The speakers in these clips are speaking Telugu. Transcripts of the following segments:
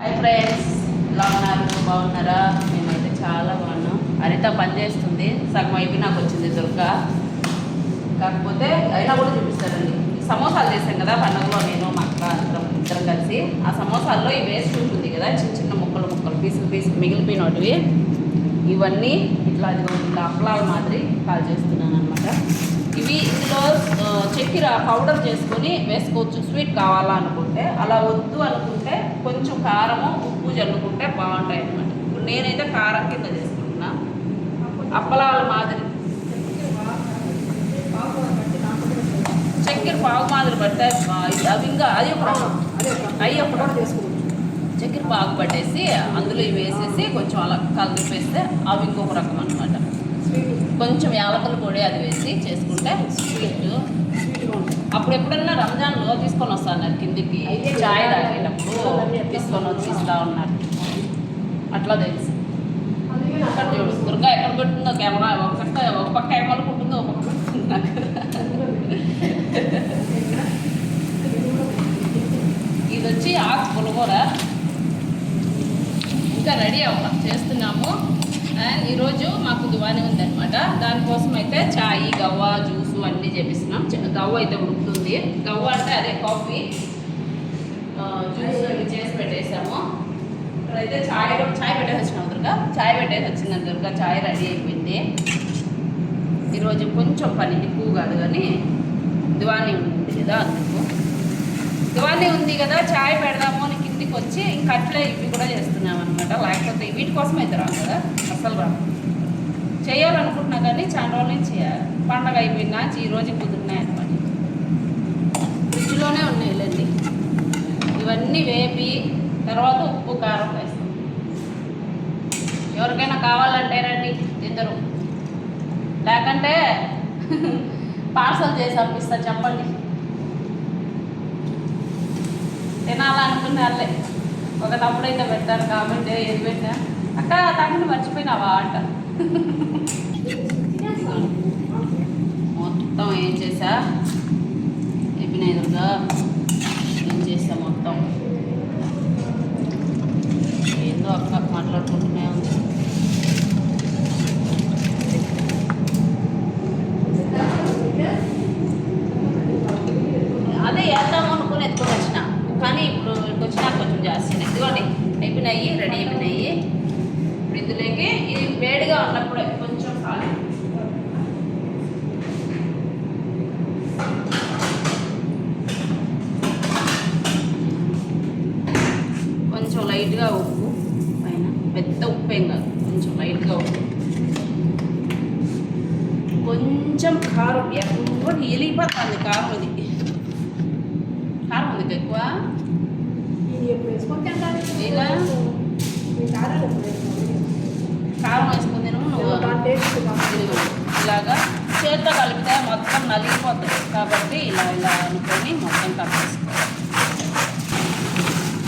హాయ్ ఫ్రెండ్స్ ఎలా ఉన్నారు? బాగున్నారా? మేమైతే చాలా బాగున్నాం. హరిత పని చేస్తుంది. సగం అయిపోయి నాకు వచ్చింది దుర్గ కాకపోతే అయినా కూడా చూపిస్తారండి. ఈ సమోసాలు చేశాం కదా పండుగలో నేను మా అక్క అందరం ఇద్దరం కలిసి. ఆ సమోసాల్లో ఈ వేస్ట్ ఉంటుంది కదా చిన్న చిన్న ముక్కలు ముక్కలు పీసులు పీసులు మిగిలిపోయినవి ఇవన్నీ ఇట్లా అది ఇట్లా అప్పలాల మాదిరి కాల్ చేస్తున్నాను అనమాట ఇవి ఇందులో uh, చక్కెర పౌడర్ చేసుకొని వేసుకోవచ్చు. స్వీట్ కావాలా అనుకుంటే అలా వద్దు అనుకుంటే కొంచెం కారము ఉప్పు జల్లుకుంటే బాగుంటాయి అనమాట ఇప్పుడు నేనైతే కారం కింద చేసుకుంటున్నా. అప్పలాల మాదిరి. చక్కెర పావు మాదిరి పడితే అవి ఇంకా అది ఒక అప్పుడు అవి చక్కెర పాకు పట్టేసి అందులో ఇవి వేసేసి కొంచెం అలా కలిపేస్తే అవి ఇంకొక రకం అనమాట కొంచెం యాలకల పొడి అది వేసి చేసుకుంటే స్వీట్ అప్పుడు ఎప్పుడన్నా రంజాన్లో తీసుకొని వస్తాను కిందికి. చాయ్ తాగేటప్పుడు తీసుకొని వచ్చి ఇస్తా ఉన్నారు. అట్లా తెలుసు. అక్కడ చూడు. దుర్గా ఎక్కడ పెట్టిందో కెమెరా ఒక పక్క ఒక పక్క ఏమనుకుంటుందో ఒక పక్క నాకు. ఇది వచ్చి ఆకు పులగూర ఇంకా రెడీ అవ్వాలి చేస్తున్నాము. అండ్ ఈరోజు మాకు దువాని ఉందనమాట దానికోసం అయితే చాయ్ గవ్వ జ్యూసు అన్నీ చేపిస్తున్నాం. గవ్వ అయితే ఉడుకుతుంది. గవ్వ అంటే అదే కాఫీ జ్యూస్ అవి చేసి పెట్టేసాము. అయితే చాయ్ చాయ్ పెట్టేసి వచ్చినాం దుర్గా. చాయ్ పెట్టేసి వచ్చింది దుర్గా. చాయ్ రెడీ అయిపోయింది. ఈరోజు కొంచెం పని ఎక్కువ కాదు కానీ దివానీ ఉంది కదా అందుకు. దివాళీ ఉంది కదా చాయ్ పెడదాము అని తీసుకొచ్చి వచ్చి ఇంకా అట్లే ఇవి కూడా చేస్తున్నాం అనమాట లేకపోతే వీటి కోసం అయితే రాదు కదా. అసలు రాను చేయాలనుకుంటున్నా కానీ చాలా రోజుల నుంచి చేయాలి పండగ అయిపోయినా ఈ రోజు కుదిరినాయి అనమాట ఫ్రిడ్జ్లోనే ఉన్నాయి లేండి ఇవన్నీ వేపి తర్వాత ఉప్పు కారం వేస్తాం. ఎవరికైనా కావాలంటే రండి ఇద్దరు లేకంటే పార్సల్ చేసి పంపిస్తా చెప్పండి. తినాలనుకున్నారులే. ఒక తప్పుడైతే పెట్టారు కాబట్టి ఏది పెట్టా అక్క తమ్ముడు మర్చిపోయినావా అంట. మొత్తం ఏం చేసా అయిపోయినాయి దుర్గా ఏం చేసా మొత్తం? ఏందో అక్క మాట్లాడుకుంటూనే ఉంది అదే వేద్దాము అనుకుని ఎత్తుకొని వచ్చిన కానీ ఇప్పుడు ఇక్కడికి వచ్చినా కొంచెం జాస్తి ఇదిగోండి అయిపోయినాయి రెడీ అయిపోయినాయి ఇప్పుడు ఇందులోకి ఇది వేడిగా ఉన్నప్పుడే కొంచెం సాలి కొంచెం లైట్గా ఉప్పు పైన పెద్ద ఉప్పు ఏం కాదు కొంచెం లైట్గా ఉప్పు కొంచెం కారం ఎక్కువ ఎలిగిపోతుంది కారం ఇది కారం ఉంది ఎక్కువ ఇలా కారం వేసుకుని తిను నువ్వు ఇలాగా చేత్తో కలిపితే మొత్తం నలిగిపోతుంది కాబట్టి ఇలా ఇలా అనుకొని మొత్తం కలిపేసుకోవాలి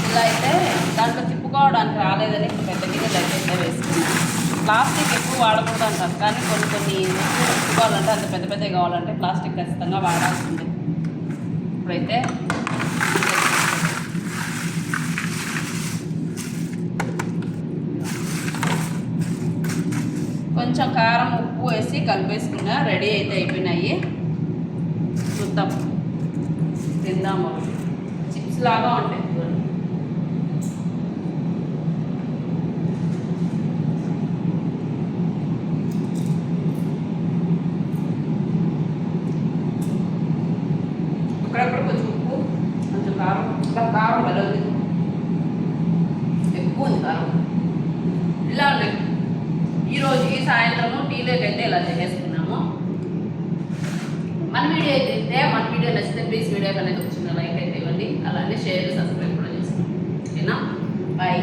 ఇలా అయితే దాంట్లో తిప్పుకోవడానికి రాలేదని పెద్ద గిన్నెలు అయితే వేసుకున్నాను ప్లాస్టిక్ ఎక్కువ వాడకూడదు అంటారు కానీ కొన్ని కొన్ని తిప్పుకోవాలంటే అంత పెద్ద పెద్దవి కావాలంటే ప్లాస్టిక్ ఖచ్చితంగా వాడాల్సిందే ఇప్పుడైతే కారం ఉప్పు వేసి కలిపేసుకున్నా రెడీ అయితే అయిపోయినాయి. చూద్దాం. తిందాము చిప్స్ లాగా ఉంటాయి చూడండి. అక్కడక్కడ కొంచెం ఉప్పు కొంచెం కారం ఇంకా కారం వెళ్ళదు ఎక్కువ ఉంది కారం ఇలా ఉన్నాయి ఈరోజు ఈ సాయంత్రము అయితే ఇలా చేసేసుకున్నాము. మన వీడియో అయితే మన వీడియో నచ్చితే ప్లీజ్ వీడియో కనుక వచ్చిన లైక్ అయితే ఇవ్వండి. అలానే షేర్ సబ్స్క్రైబ్ కూడా చేసుకోండి. ఓకేనా? బాయ్